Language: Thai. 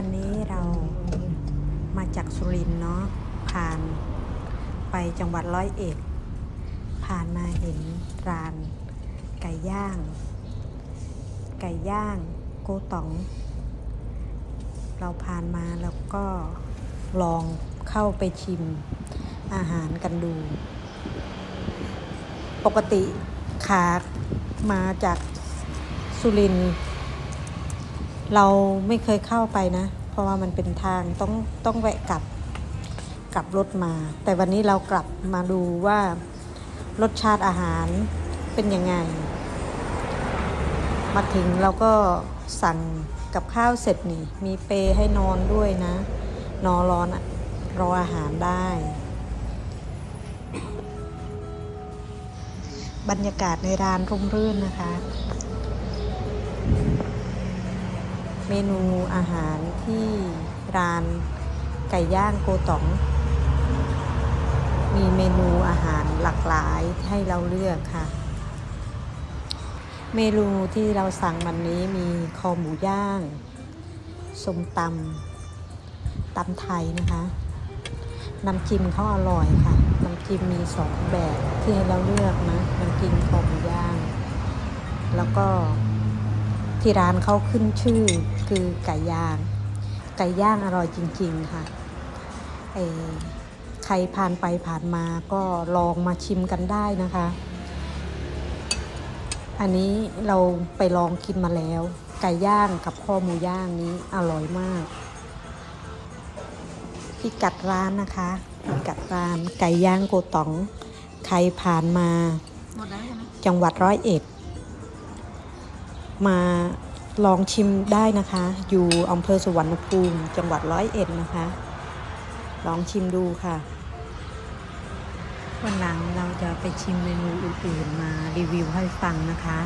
วันนี้เรามาจากสุรินทร์เนาะผ่านไปจังหวัดร้อยเอ็ด ผ่านมาเห็นร้านไก่ย่าง ไก่ย่างโกตอง เราผ่านมาแล้วก็ลองเข้าไปชิมอาหารกันดู ปกติขามาจากสุรินทร์ เราไม่เคยเข้าไปนะ เพราะว่ามันเป็นทางต้องต้องแวะกลับกลับรถมา แต่วันนี้เรากลับมาดูว่ารสชาติอาหารเป็นยังไง มาถึงเราก็สั่งกับข้าวเสร็จนี่ มีเปย์ให้นอนด้วยนะ นอนร้อนอะรออาหารได้ บรรยากาศในร้านร่มรื่นนะคะ เมนูอาหารที่ร้านไก่ย่างโกตอง มีเมนูอาหารหลากหลายให้เราเลือกค่ะ เมนูที่เราสั่งวันนี้มีคอหมูย่างส้มตำตำไทยนะคะน้ำจิ้มเขาอร่อยค่ะน้ำจิ้มมีสองแบบที่ให้เราเลือกนะน้ำจิ้มคอหมูย่าง แล้วก็ ที่ร้านเขาขึ้นชื่อคือไก่ย่าง ไก่ย่างอร่อยจริง ๆ ค่ะเออใครผ่านไปผ่านมาก็ลองมาชิมกันได้นะคะ อันนี้เราไปลองกินมาแล้ว ไก่ย่างกับข้อหมูย่างนี้อร่อยมาก พิกัดร้านนะคะพิกัดร้านไก่ย่างโกตอง ใครผ่านมาหมดแล้วใช่ไหมจังหวัดร้อยเอ็ด มาลองชิมได้นะคะ อยู่อำเภอสุวรรณภูมิ จังหวัดร้อยเอ็ดนะคะ ลองชิมดูค่ะวันหลังเราจะไปชิมเมนูอื่นๆมารีวิวให้ฟังนะคะ